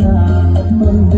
นานเดื